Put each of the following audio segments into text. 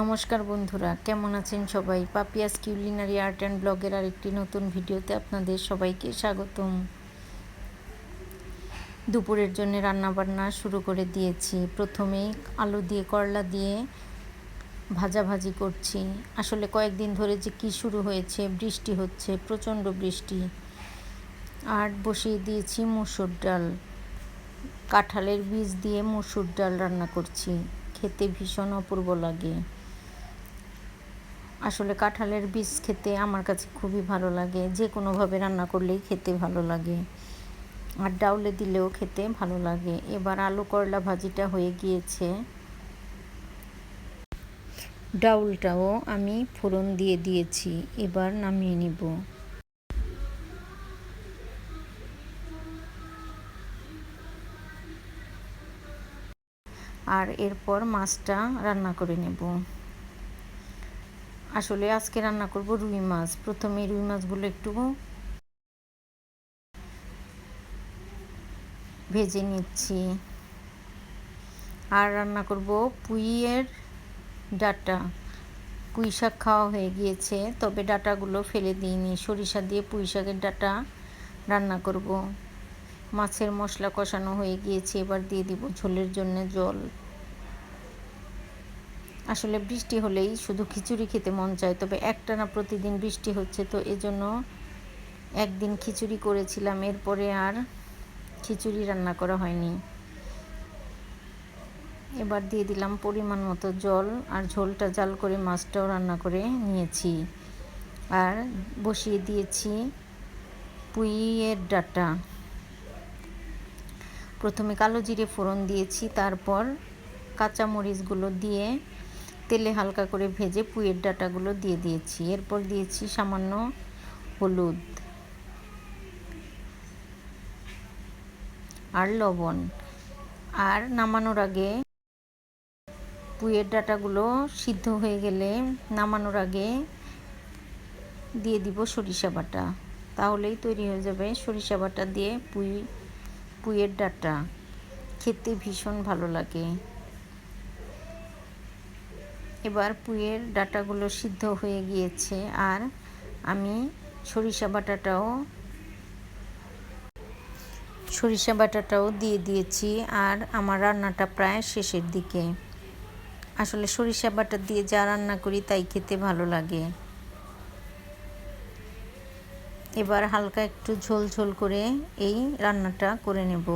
নমস্কার বন্ধুরা, কেমন আছেন সবাই? পাপিয়াস কিউলিনারি আর্ট অ্যান্ড ব্লগের আরেকটি নতুন ভিডিওতে আপনাদের সবাইকে স্বাগতম। দুপুরের জন্য রান্নাবান্না শুরু করে দিয়েছি। প্রথমে আলু দিয়ে করলা দিয়ে ভাজাভাজি করছি। আসলে কয়েকদিন ধরে যে কি শুরু হয়েছে, বৃষ্টি হচ্ছে, প্রচণ্ড বৃষ্টি। আর বসিয়ে দিয়েছি মুসুর ডাল। কাঁঠালের বীজ দিয়ে মুসুর ডাল রান্না করছি। খেতে ভীষণ অপূর্ব লাগে। আসলে কাঁঠালের বীজ খেতে আমার কাছে খুবই ভালো লাগে। যে কোনোভাবে রান্না করলেই খেতে ভালো লাগে। আর ডাউলে দিলেও খেতে ভালো লাগে। এবার আলু করলা ভাজিটা হয়ে গিয়েছে। ডাউলটাও আমি ফোড়ন দিয়ে দিয়েছি। এবার নামিয়ে নিব। আর এরপর মাছটা রান্না করে নেব। আসলে আজকে রান্না করব রুই মাছ। প্রথমে রুই মাছগুলো একটু ভেজে নিচ্ছি। আর রান্না করব পুইয়ের ডাটা। পুঁই শাক খাওয়া হয়ে গিয়েছে, তবে ডাটাগুলো ফেলে দিইনি। সরিষা দিয়ে পুঁই শাকের ডাটা রান্না করব। মাছের মশলা কষানো হয়ে গিয়েছে, এবার দিয়ে দিব ঝোলের জন্য জল। আসলে বৃষ্টি হলেই শুধু খিচুড়ি খেতে মন চায়, তবে একটা না প্রতিদিন বৃষ্টি হচ্ছে, তো এজন্য একদিন খিচুড়ি করেছিলাম, এরপরে আর খিচুড়ি রান্না করা হয়নি। এবার দিয়ে দিলাম পরিমাণ মতো জল আর ঝোলটা জাল করে মাছটাও রান্না করে নিয়েছি। আর বসিয়ে দিয়েছি পুইয়ের ডাটা। প্রথমে কালো জিরে ফোড়ন দিয়েছি, তারপর কাঁচামরিচগুলো দিয়ে তেলে হালকা করে ভেজে পুয়ের ডাটাগুলো দিয়ে দিয়েছি। এরপর দিয়েছি সামান্য হলুদ আর লবণ। আর নামানোর আগে পুয়ের ডাটাগুলো সিদ্ধ হয়ে গেলে নামানোর আগে দিয়ে দিব সরিষা বাটা। তাহলেই তৈরি হয়ে যাবে সরিষা বাটা দিয়ে পুই পুইয়ের ডাটা। খেতে ভীষণ ভালো লাগে। এবার পুইয়ের ডাটাগুলো সিদ্ধ হয়ে গিয়েছে আর আমি সরিষা বাটাটাও সরিষা বাটাটাও দিয়ে দিয়েছি আর আমার রান্নাটা প্রায় শেষের দিকে। আসলে সরিষা বাটা দিয়ে যা রান্না করি তাই খেতে ভালো লাগে। এবার হালকা একটু ঝোল ঝোল করে এই রান্নাটা করে নেব।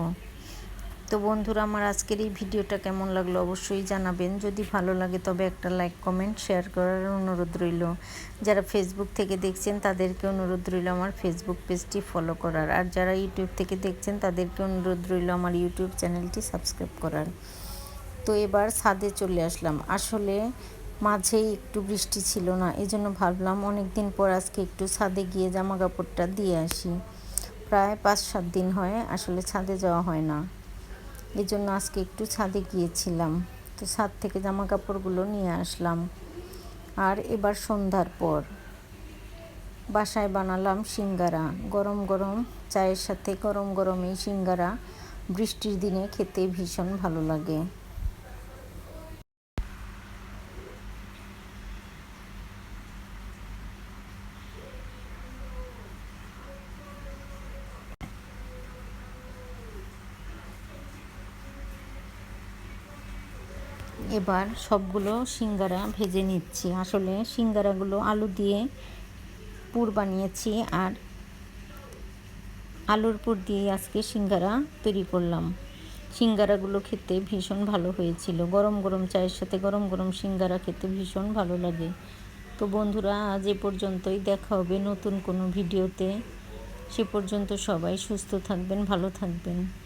তো বন্ধুরা, আমার আজকের এই ভিডিওটা কেমন লাগল অবশ্যই জানাবেন। যদি ভালো লাগে, তবে একটা লাইক কমেন্ট শেয়ার করার অনুরোধ রইল। যারা ফেসবুক থেকে দেখছেন, তাদেরকে অনুরোধ রইল আমার ফেসবুক পেজটি ফলো করার। আর যারা ইউটিউব থেকে দেখছেন, তাদেরকে অনুরোধ রইল আমার ইউটিউব চ্যানেলটি সাবস্ক্রাইব করার। তো এবার ছাদে চলে আসলাম। আসলে মাঝেই একটু বৃষ্টি ছিল না এই জন্য ভাবলাম অনেক দিন পর আজকে একটু ছাদে গিয়ে জামা কাপড়টা দিয়ে আসি। প্রায় পাঁচ সাত দিন হয়, আসলে ছাদে যাওয়া হয় না। এই জন্য আজকে একটু ছাদে গিয়েছিলাম। তো ছাদ থেকে জামা কাপড়গুলো নিয়ে আসলাম। আর এবার সন্ধ্যার পর বাসায় বানালাম সিঙ্গারা। গরম গরম চায়ের সাথে গরম গরম এই সিঙ্গারা বৃষ্টির দিনে খেতে ভীষণ ভালো লাগে। এবার সবগুলো সিঙ্গারা ভেজে নিচ্ছি। আসলে সিঙ্গারাগুলো আলু দিয়ে পুর বানিয়েছি আর আলুর পুর দিয়ে আজকে সিঙ্গারা তৈরি করলাম। সিঙ্গারাগুলো খেতে ভীষণ ভালো হয়েছিল। গরম গরম চায়ের সাথে গরম গরম সিঙ্গারা খেতে ভীষণ ভালো লাগে। তো বন্ধুরা, আজ এ পর্যন্তই। দেখা হবে নতুন কোনো ভিডিওতে। সে পর্যন্ত সবাই সুস্থ থাকবেন, ভালো থাকবেন।